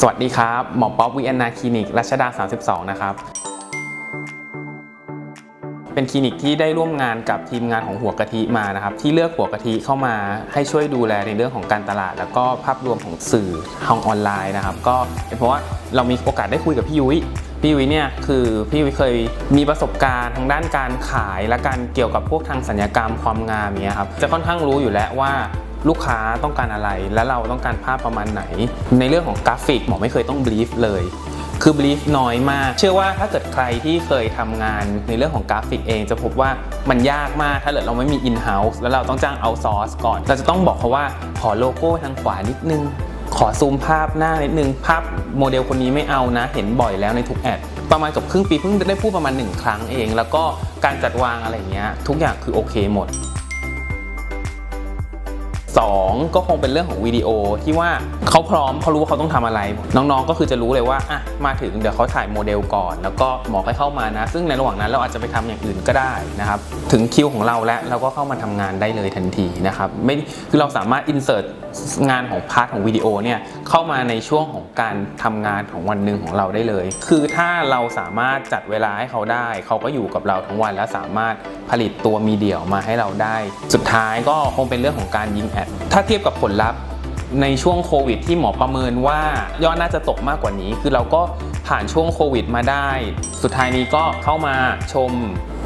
สวัสดีครับ หมอป๊อปวีแอนนาคลินิกรัชดา 32 นะครับ เป็นคลินิกที่ได้ร่วมงานกับทีมงานของหัวกะทิมานะครับ ที่เลือกหัวกะทิเข้ามาให้ช่วยดูแลในเรื่องของการตลาด แล้วก็ภาพรวมของสื่อทางออนไลน์นะครับ ก็เพราะว่าเรามีโอกาสได้คุยกับพี่ยุ้ยพี่ยุ้ยเนี่ยคือพี่ยุ้ยเคยมีประสบการณ์ทางด้านการขายและการเกี่ยวกับพวกทางสัญญกรรมความงามเนี้ยครับจะค่อนข้างรู้อยู่แล้วว่า ลูกค้าต้องการอะไร และเราต้องการภาพประมาณไหน ในเรื่องของกราฟิกหมอไม่เคยต้องบลีฟเลย คือบลีฟน้อยมาก เชื่อว่าถ้าเกิดใครที่เคยทำงานในเรื่องของกราฟิกเองจะพบว่ามันยากมากถ้าเกิดเราไม่มี in-house แล้วเราต้องจ้างเอาซอร์สก่อน เราจะต้องบอกเขาว่าขอโลโก้ทางขวานิดนึงขอซูมภาพหน้านิดนึง ภาพโมเดลคนนี้ไม่เอานะ เห็นบ่อยแล้วในทุกแอด ประมาณกับครึ่งปีเพิ่งได้พูดประมาณหนึ่งครั้งเอง แล้วก็การจัดวางอะไรเงี้ยทุกอย่างคือโอเคหมด สองก็คงเป็นเรื่องของวิดีโอที่ว่าเขาพร้อมเขารู้ว่าเขาต้องทำอะไร น้องๆก็คือจะรู้เลยว่าอะมาถึงเดี๋ยวเขาถ่ายโมเดลก่อน แล้วก็หมอให้เข้ามานะ ซึ่งในระหว่างนั้นเราอาจจะไปทำอย่างอื่นก็ได้นะครับถึงคิวของเราแล้วเราก็เข้ามาทำงานได้เลยทันทีนะครับไม่คือเราสามารถ insert งานของพาร์ทของวิดีโอเนี่ยเข้ามาในช่วงของการทำงานของวันหนึ่งของเราได้เลย คือถ้าเราสามารถจัดเวลาให้เขาได้ เขาก็อยู่กับเราทั้งวันและสามารถผลิตตัวมีเดียออกมาให้เราได้ สุดท้ายก็คงเป็นเรื่องของการยิงแอดถ้าเทียบกับผลลัพธ์ในช่วงโควิดที่หมอประเมินว่ายอดน่าจะตกมากกว่านี้ คือเราก็ผ่านช่วงโควิดมาได้ สุดท้ายนี้ก็เข้ามาชม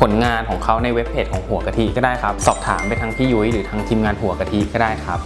ผลงานของเขาในเว็บเพจของหัวกะทิก็ได้ครับ สอบถามไปทางพี่ยุ้ยหรือทางทีมงานหัวกะทิก็ได้ครับ